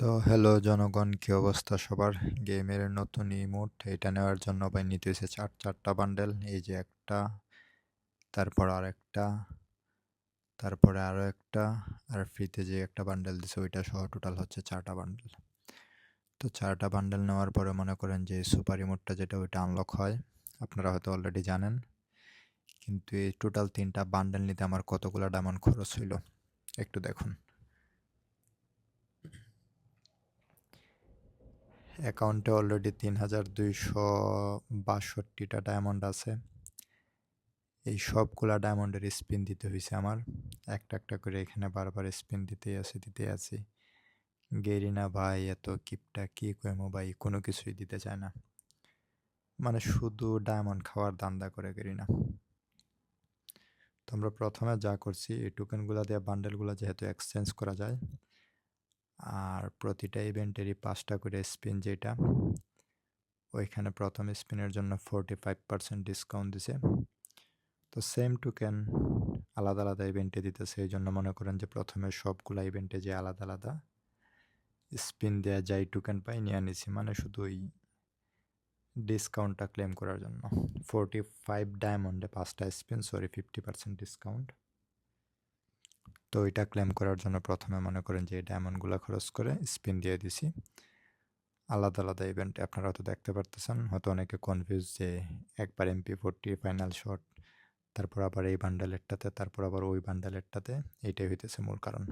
তো হ্যালো জনগণ, কি অবস্থা সবার? গেমের নতুন ইমোট এটা নেওয়ার জন্য ভাই নিতে হয়েছে চার, চারটা বান্ডেল এই যে একটা, তারপর আর একটা তারপরে আরও একটা, আর ফ্রিতে যে একটা বান্ডেল দিছে ওইটা সহ টোটাল হচ্ছে চারটা বান্ডেল তো চারটা বান্ডেল নেওয়ার পরে মনে করেন যে সুপার ইমোটটা যেটা ওইটা আনলক হয়, আপনারা হয়তো অলরেডি জানেন। কিন্তু এই টোটাল তিনটা বান্ডেল নিতে আমার কতগুলো ডায়মন্ড খরচ হইল? একটু দেখুন। অ্যাকাউন্টে অলরেডি তিন হাজার দুইশো বাষট্টিটা ডায়মন্ড আছে। এই সবগুলা ডায়মন্ডের স্পিন দিতে হয়েছে আমার। একটা একটা করে এখানে বারবার স্পিন দিতেই আছি দিতে আছি। গেরিনা ভাই, এত কিপটা কি কইমো ভাই? কোনো কিছুই দিতে চায় না। মানে শুধু ডায়মন্ড খাওয়ার দান্দা করে গেরিনা তো আমরা প্রথমে যা করছি, এই টোকেনগুলো দিয়ে বান্ডেলগুলো যেহেতু এক্সচেঞ্জ করা যায় আর প্রতিটা ইভেন্টেরই পাঁচটা করে স্পিন যেটা, ওইখানে প্রথম স্পিনের জন্য ফোরটি ফাইভ পার্সেন্ট ডিসকাউন্ট দিছে। তো সেম টোকেন আলাদা আলাদা ইভেন্টে দিতেছে, এই জন্য মনে করেন যে প্রথমে সবগুলা ইভেন্টে যে আলাদা আলাদা স্পিন দেওয়া যাই টোকেন পাই নিয়ে নিছি মানে শুধু ওই ডিসকাউন্টটা ক্লেম করার জন্য। ফোরটি ফাইভ ডায়মন্ডে পাঁচটা spin sorry fifty percent discount তো এটা ক্লেম করার জন্য প্রথমে মনে করেন যে ডায়মন্ডগুলো খরচ করে স্পিন দিয়ে দিছি। আলাদা আলাদা ইভেন্ট আপনারা হয়তো দেখতে পারতেছেন। হয়তো অনেকে কনফিউজ যে একবার এমপি ফোরটি ফাইনাল শট তারপর আবার এই বান্ডালেরটাতে তারপর আবার ওই বান্ডালেরটাতে এইটাই হইতেছে মূল কারণ।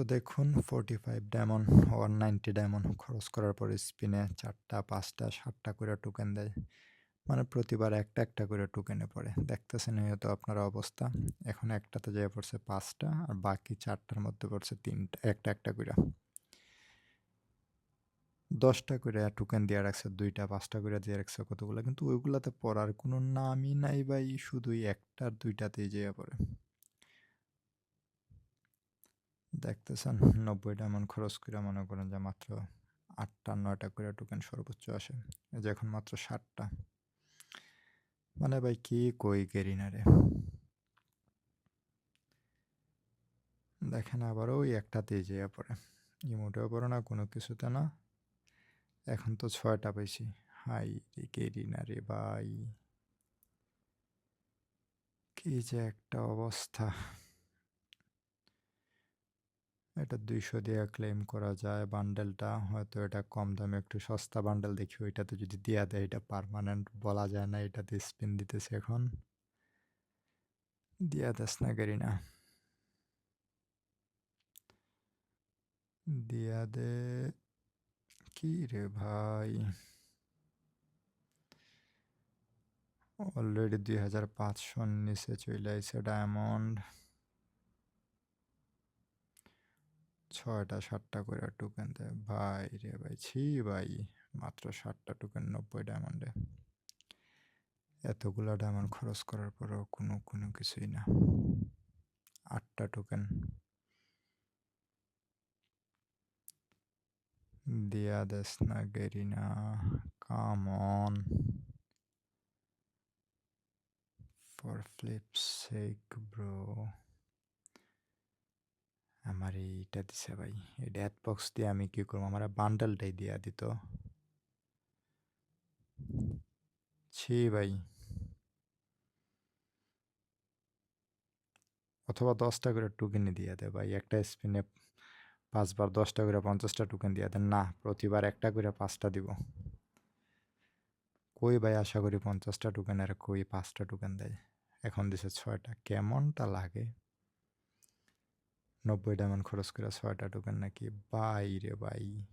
তো দেখুন forty five diamond one ninety diamond খরচ করার পর স্পিনে চারটা, পাঁচটা, সাতটা করে টোকেন দেয়। মানে প্রতিবার একটা একটা করে টোকেনে পড়ে। দেখতেছেন হয়তো আপনার অবস্থা। এখন একটাতে যেয়ে পড়ছে পাঁচটা আর বাকি চারটার মধ্যে পড়ছে তিনটা, একটা একটা করে। দশটা করে টোকেন দিয়ে রাখছে, দুইটা, পাঁচটা করে দিয়ে রাখছে কতগুলো। কিন্তু ওইগুলাতে পড়ার কোনো নামই নাই ভাই, শুধুই একটা দুইটাতেই যেয়ে পড়ে। দেখতেছেন নব্বই ডায়মন্ড খরচ করে মনে করেন যে মাত্র আটটা, নয়টা করে টোকেন সর্বোচ্চ আসে। যে এখন মাত্র ষাটটা। মানে ভাই কি কই গেরি না গেরিনারে? দেখেন আবার ওই একটাতেই যেয়ে পড়ে। ইমোটেও পড়ে না, কোনো কিছুতে না। এখন তো ছয়টা পাইছি। হাই রে গেরিনা রে ভাই। কি যে একটা অবস্থা। এটা দুইশো দিয়ে ক্লেম করা যায়। বান্ডেলটা হয়তো এটা কম দামে একটু সস্তা বান্ডেল দেখি, ওইটাতে যদি দেওয়া দেয় এটা পারমানেন্ট বলা যায় না, এটাতে স্পিন দিতেছে এখন। দিয়া দেস না গাড়ি না দিয়া দে, কি রে ভাই? অলরেডি দুই হাজার পাঁচশোর নিচে চলে আইছে ডায়মন্ড ছয়টা, সাতটা করে টোকেন দেয় ভাই রে ভাই, ছি ভাই, মাত্র সাতটা টোকেন নব্বই ডায়মন্ডে এতগুলো ডায়মন্ড খরচ করার পরেও কোনো কোনো কিছুই না। আটটা টোকেন দিয়া দেস না Garena come on for sake bro আমার এইটা দিছে ভাই। এই ড্যাট বক্স দিয়ে আমি কি করব? আমার বান্ডেলটাই দিয়া দিত। ছি ভাই। অথবা দশটা করে টুকেনি দিয়ে দেয় ভাই। একটা স্পিনে পাঁচবার, দশটা করে পঞ্চাশটা টোকেন দিয়ে দেন না, প্রতিবার একটা করে পাঁচটা দিব। কই ভাই? আশা করি পঞ্চাশটা টোকেন আর কই পাঁচটা টোকেন দেয়? এখন দিছে ছয়টা। কেমনটা লাগে? নব্বই ডায়মন্ড খরচ করে ছয়টা টোকেন নাকি? বাই রে বাই।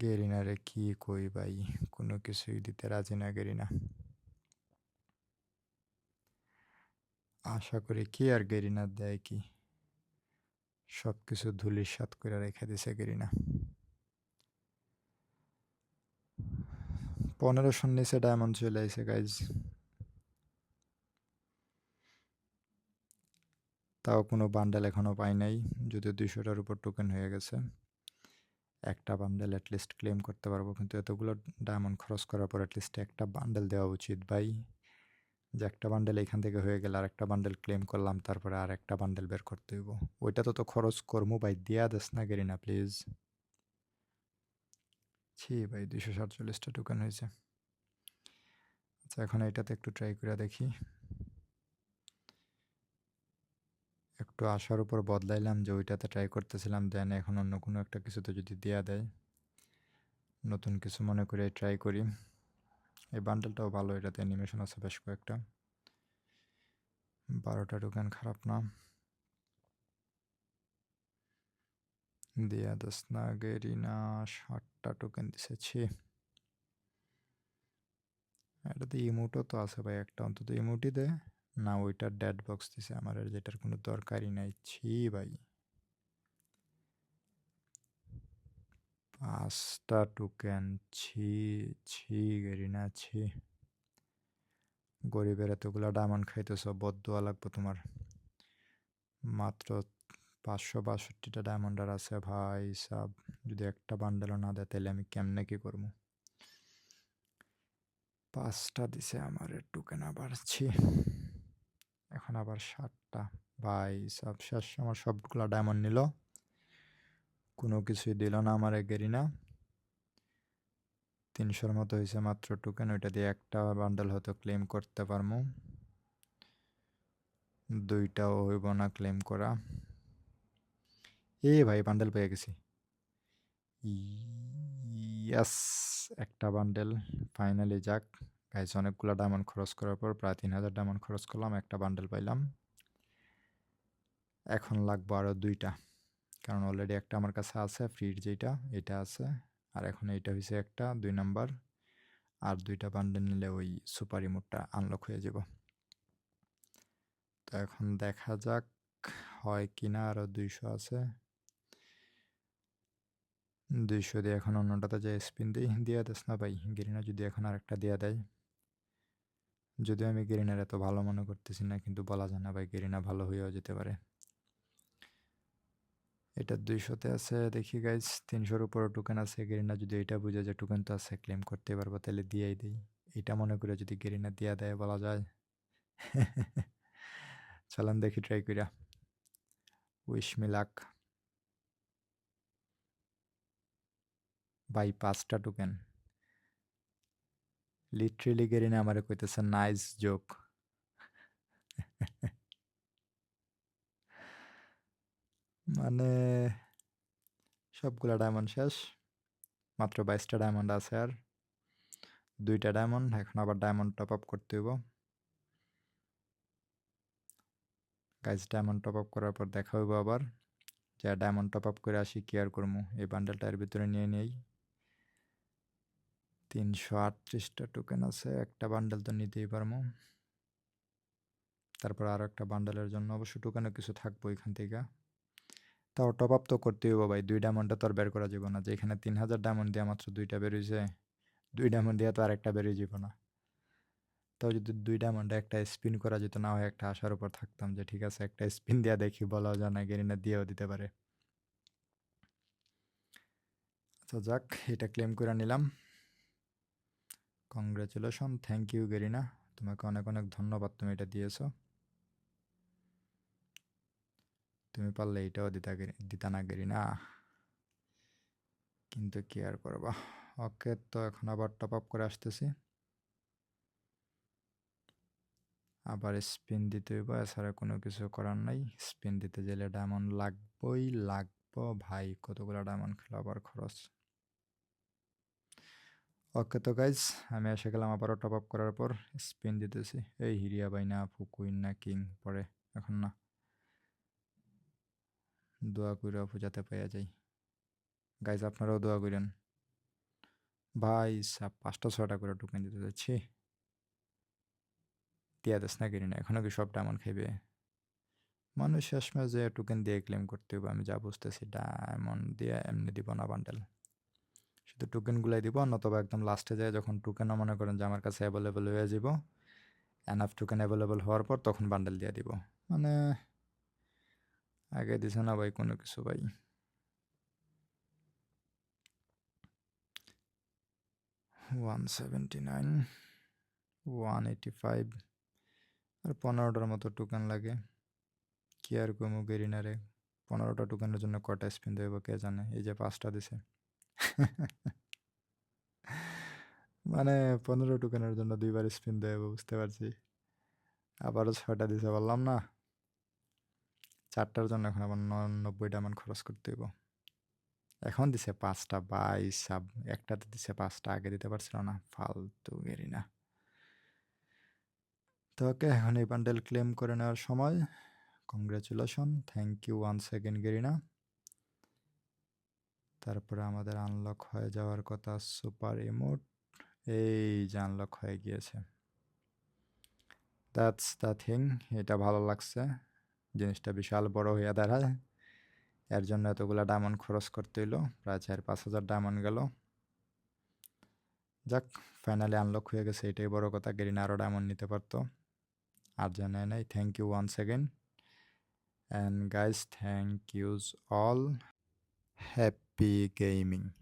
গেরিনা রে কি কই ভাই? কোনো কিছুই দিতে রাজি না গেরিনা। আশা করি কি আর গেরিনা দেয় কি? সব কিছু ধুলির সাত করে রেখে দিছে গেরিনা। পনেরোশোর নিচে ডায়মন্ড চলে আইসে গাইজ তাও কোনো বান্ডেল এখনও পাই নাই, যদিও দুইশোটার উপর টোকেন হয়ে গেছে। একটা বান্ডেল অ্যাটলিস্ট ক্লেম করতে পারব, কিন্তু এতগুলো ডায়মন্ড খরচ করার পর অ্যাটলিস্ট একটা বান্ডেল দেওয়া উচিত ভাই। যে একটা বান্ডেল এখান থেকে হয়ে গেলে আর একটা বান্ডেল ক্লেম করলাম, তারপরে আর একটা বান্ডেল বের করতে হইব। ওইটা তো তো খরচ করব ভাই, দিয়া দেস না গেরি না প্লিজ ছি ভাই দুশো সাতচল্লিশটা টোকেন হয়েছে। আচ্ছা এখন এটাতে একটু ট্রাই করে দেখি। একটু আশার উপর বদলাইলাম যে ওইটাতে ট্রাই করতেছিলাম দেন এখন অন্য কোনো একটা কিছুতে যদি দেয়া দেয়, নতুন কিছু মনে করে ট্রাই করি। এই বান্ডেলটাও ভালো, এটাতে অ্যানিমেশন আছে বেশ কয়েকটা। বারোটা টোকেন খারাপ না। দিয়া দশ না, গেরি না ষাটটা টোকেন দিছেছি এটাতে ইমোটও তো আছে ভাই, একটা অন্তত ইমোটি দে। না, ওইটার ডেড বক্স দিছে আমার আর যেটার কোনো দরকারই নাই। ছি ভাই। পাঁচটা টোকেন ছি ছি গেরি না, ছি। গরিবের এতগুলা ডায়মন্ড খাইতেছ বদুয়া লাগবো তোমার। মাত্র পাঁচশো বাষট্টিটা ডায়মন্ডার আছে ভাই সাব। যদি একটা বান্ডেলও না দেয়, তাহলে আমি কেমনে কি করব? পাঁচটা দিছে আমার টোকেন আবার, ছি। এখন আবার সাতটা। ভাই, সব শেষ। আমার সবগুলা ডায়মন্ড নিল। কোনো কিছুই দিল না আমার গেরিনা। তিনশোর মতো হয়েছে মাত্র টোকেন ওইটা দিয়ে একটা বান্ডেল হয়তো ক্লেম করতে পারব দুইটাও হইব না ক্লেম করা। এ ভাই বান্ডেল পেয়ে গেছি। ইয়াস একটা বান্ডেল ফাইনালি যাক। গাইজ অনেকগুলো ডায়মন্ড খরচ করার পর প্রায় তিন হাজার ডায়মন্ড খরচ করলাম, একটা বান্ডেল পাইলাম। এখন লাগবো আরও দুইটা, কারণ অলরেডি একটা আমার কাছে আছে ফ্রির যেটা এটা আছে। আর এখন এইটা হয়েছে একটা, দুই নাম্বার আর দুইটা বান্ডেল নিলে ওই সুপার রিমোটটা আনলক হয়ে যাব তো এখন দেখা যাক হয় কিনা আরও দুইশো আছে। দুইশো দিয়ে এখন অন্যটাতে যে স্পিন দিই দিয়ে দেস না ভাই গেরিনা যদি এখন আরেকটা দেওয়া দেয়। যদিও আমি গেরিনার এত ভালো মনে করতেছি না, কিন্তু বলা যায় না ভাই গেরিনা ভালো হয়েও যেতে পারে। এটা দুইশোতে আছে, দেখি গাইজ তিনশোর উপরে টোকেন আছে, গেরিনা যদি এটা বুঝে যে টোকেন তো আছে ক্লেম করতে পারব, তাহলে দিয়েই দিই। এটা মনে করে যদি গেরিনা দিয়া দেয় বলা যায়। চলেন দেখি ট্রাই করিয়া উইশ মি লাক বাই পাঁচটা টোকেন লিটারেলি গেরিনা আমারে কইতেছে নাইস জোক মানে সবগুলা ডায়মন্ড শেষ। মাত্র বাইশটা ডায়মন্ড আছে আর। দুইটা ডায়মন্ড এখন আবার ডায়মন্ড টপ আপ করতে হইব। গাইজ ডায়মন্ড টপ আপ করার পর দেখা হইব আবার। যা ডায়মন্ড টপ আপ করে আসি কেয়ার করব এই বান্ডেলটা এর ভিতরে নিয়ে নেই। তিনশো আটত্রিশটা টোকেন আছে, একটা বান্ডেল তো নিতেই পারব। তারপর আরও একটা বান্ডেলের জন্য অবশ্য টোকেনও কিছু থাকব এখান থেকে। তাও টপ আপ তো করতেই হব ভাই, দুই ডায়মন্ডটা তো আর বের করা যাবে না। যেখানে তিন হাজার ডায়মন্ড দিয়ে মাত্র দুইটা বেরিয়েছে, দুই ডায়মন্ড দিয়ে তো আর একটা বেরিয়ে যাব না। তাও যদি দুই ডায়মন্ডে একটা স্পিন করা যেত, না হয় একটা আশার উপর থাকতাম যে ঠিক আছে, একটা স্পিন দেওয়া দেখি, বলাও যায় না গেরিনা দিয়েও দিতে পারে। আচ্ছা যাক, এটা ক্লেম করে নিলাম। কংগ্রেচুলেশন থ্যাংক ইউ গেরিনা তোমাকে অনেক অনেক ধন্যবাদ তুমি এটা দিয়েছ। তুমি পারলে এটাও দিতা দিতা না গেরিনা। কিন্তু কি আর করবা? ওকে তো এখন আবার টপ আপ করে আসতেছি। আবার স্পিন দিতে হইব, এছাড়া কোনো কিছু করার নাই। স্পিন দিতে গেলে ডায়মন্ড লাগবই, লাগবো ভাই। কতগুলো ডায়মন্ড খেলা আবার খরচ? ওকে তো গাইজ আমি এসে গেলাম আবারও টপ আপ করার পর। স্পিন দিতেছি। এই হিরিয়া বাইনা ফুকুইন না, কিং, পরে। এখন না। দোয়া করে পূজাতে পাইয়া যাই। গাইজ আপনারাও দোয়া করেন ভাই, সাপ, পাঁচটা ছটা করে টোকেন দিতে যাচ্ছি। দিয়া দেশ না কিনি না এখনও কি সব ডায়মন্ড খাইবে? মানুষ শেষমেশ যে টোকেন দিয়ে ক্লেম করতে হবে আমি যা বুঝতেছি ডায়মন্ড দিয়ে এমনি দিব না বান্ডেল শুধু টোকেনগুলাই দিব, নতবা একদম লাস্টে যায় যখন টোকেনও মনে করেন যে আমার কাছে অ্যাভেলেবেল হয়ে যাব এনাফ টোকেন অ্যাভেলেবেল হওয়ার পর তখন বান্ডেল দিয়ে দিব। মানে আগে দিছে না ভাই কোনো কিছু ভাই? One seventy nine one eighty five আর পনেরোটার মতো টোকেন লাগে। কি আর কমু গেরিনারে? পনেরোটা টোকেনের জন্য কটা স্পিন দেবো কে জানে? এই যে পাঁচটা দিছে। মানে পনেরো টোকেনের জন্য দুইবার স্পিন দেবো বুঝতে পারছি। আবারও ছয়টা দিছে, বললাম না। চারটার জন্য এখন আবার নব্বই ডায়মন্ড খরচ করতে হইব। এখন দিছে পাঁচটা, বাইশ সাব একটাতে দিছে পাঁচটা, আগে দিতে পারছিল না, ফালতু গেরি না তো ওকে, এখন এই বান্ডেল ক্লেম করে নেওয়ার সময়। Congratulation thank you one second Garena. তারপরে আমাদের আনলক হয়ে যাওয়ার কথা সুপার ইমোট এই যে আনলক হয়ে গিয়েছে। দ্যাটস দ্য থিং এটা ভালো লাগছে, জিনিসটা বিশাল বড় হইয়া দাঁড়ায়। এর জন্য এতগুলো ডায়মন্ড খরচ করতে হইল, প্রায় চার পাঁচ হাজার ডায়মন্ড গেল। যাক ফাইনালি আনলক হয়ে গেছে, এটাই বড় কথা গেরিনা আরও ডায়মন্ড নিতে পারতো। আর জানাই নাই thank you one second and guys thank you all happy gaming.